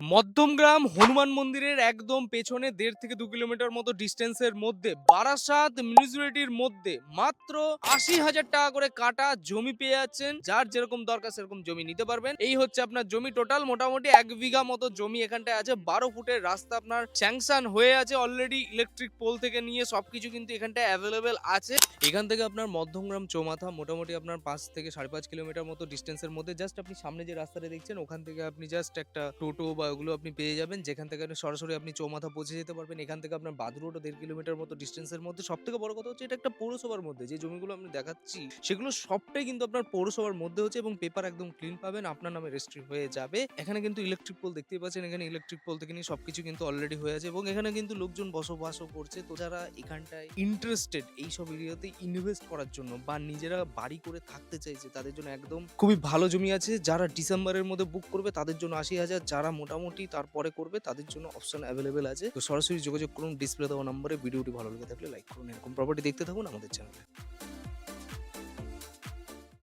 মধ্যমগ্রাম হনুমান মন্দিরের একদম পেছনে দেড় থেকে দু কিলোমিটার মতো ডিস্টেন্সের মধ্যে, বারাসাত মিউনিসিপ্যালিটির মধ্যে মাত্র আশি হাজার টাকা করে কাটা জমি পেয়ে যাচ্ছেন। যার যেরকম দরকার সেরকম জমি নিতে পারবেন। এই হচ্ছে আপনার জমি টোটাল মোটামুটি এক বিঘা মতো জমি এখানটায় আছে। বারো ফুটের রাস্তা আপনার স্যাংশন হয়ে আছে অলরেডি ইলেকট্রিক পোল থেকে নিয়ে সবকিছু কিন্তু এখানটায় অ্যাভেলেবেল আছে। এখান থেকে আপনার মধ্যমগ্রাম চৌমাথা মোটামুটি আপনার পাঁচ থেকে সাড়ে পাঁচ কিলোমিটার মতো ডিস্টেন্সের মধ্যে। জাস্ট আপনি সামনে যে রাস্তাটা দেখছেন, ওখান থেকে আপনি জাস্ট একটা টোটো বা ওগুলো আপনি পেয়ে যাবেন। যেখান থেকে সরাসরি আপনি চৌমাথা পৌঁছে যেতে পারবেন। এখান থেকে আপনার বাদুরোডও দেড় কিলোমিটার মতো ডিস্টেন্সের মধ্যে। সব থেকে বড় কথা হচ্ছে এটা একটা পৌরসভার মধ্যে। যে জমিগুলো আমি দেখাচ্ছি, সেগুলো সবটাই কিন্তু আপনার পৌরসভার মধ্যে হচ্ছে এবং পেপার একদম ক্লিন পাবেন। আপনার নামে রেজিস্ট্রি হয়ে যাবে। এখানে কিন্তু ইলেকট্রিক পোল দেখতেই পাচ্ছেন। এখানে ইলেকট্রিক পোল থেকে নিয়ে সবকিছু কিন্তু অলরেডি হয়ে আছে এবং এখানে কিন্তু লোকজন বসবাসও করছে। তো যারা এখানটায় ইন্টারেস্টেড এই সব এরিয়াতে ইনভেস্ট করার জন্য বা নিজেরা বাড়ি করে থাকতে চাইছে, তাদের জন্য একদম খুবই ভালো জমি আছে। যারা ডিসেম্বরের মধ্যে বুক করবে, তাদের জন্য আশি হাজার। যারা মোটামুটি তারপরে করবে, তাদের জন্য অপশন অ্যাভেলেবেল আছে। তো সরাসরি যোগাযোগ করুন ডিসপ্লে দেওয়া নম্বরে ভিডিওটি ভালো লেগে থাকলে লাইক করুন। এরকম প্রপার্টি দেখতে থাকুন আমাদের চ্যানেলে